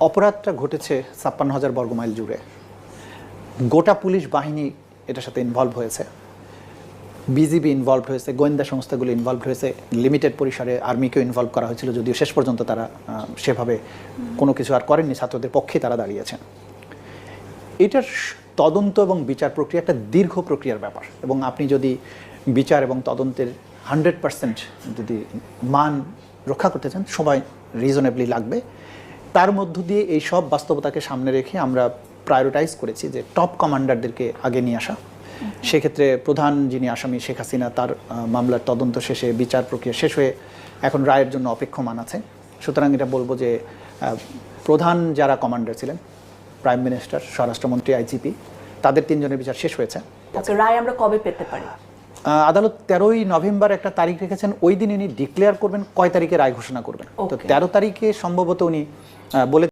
অপরাধটা ঘটেছে ছাপ্পান্ন হাজার বর্গমাইল জুড়ে। গোটা পুলিশ বাহিনী এটার সাথে ইনভলভ হয়েছে। বিজিবি ইনভলভ হয়েছে, গোয়েন্দা সংস্থাগুলো ইনভলভ হয়েছে লিমিটেড পরিসরে আর্মিকেও ইনভলভ করা হয়েছিল, যদিও শেষ পর্যন্ত তারা সেভাবে কোনো কিছু আর করেননি, ছাত্রদের পক্ষে তারা দাঁড়িয়েছেন। এটার তদন্ত এবং বিচার প্রক্রিয়া একটা দীর্ঘ প্রক্রিয়ার ব্যাপার, এবং আপনি যদি বিচার এবং তদন্তের হান্ড্রেড পার্সেন্ট যদি মান রক্ষা করতে চান সময় রিজনেবলি লাগবে। তার মধ্য দিয়ে এই সব বাস্তবতাকে সামনে রেখে আমরা প্রায়োরিটাইজ করেছি যে টপ কমান্ডারদেরকে আগে নিয়ে আসা। সেক্ষেত্রে প্রধান যিনি আসামি শেখ হাসিনা তার মামলার তদন্ত শেষে বিচার প্রক্রিয়া শেষ হয়ে এখন রায়ের জন্য অপেক্ষমান আছে। সুতরাং এটা বলব যে প্রধান যারা কমান্ডার ছিলেন প্রাইম মিনিস্টার স্বরাষ্ট্রমন্ত্রী আইজিপি তাদের তিনজনের বিচার শেষ হয়েছে। রায় আমরা কবে পেতে পারি? আদালত তেরোই নভেম্বর একটা তারিখ রেখেছেন ওই দিন উনি ডিক্লেয়ার করবেন কয় তারিখে রায় ঘোষণা করবেন। তো তেরো তারিখে সম্ভবত উনি বলে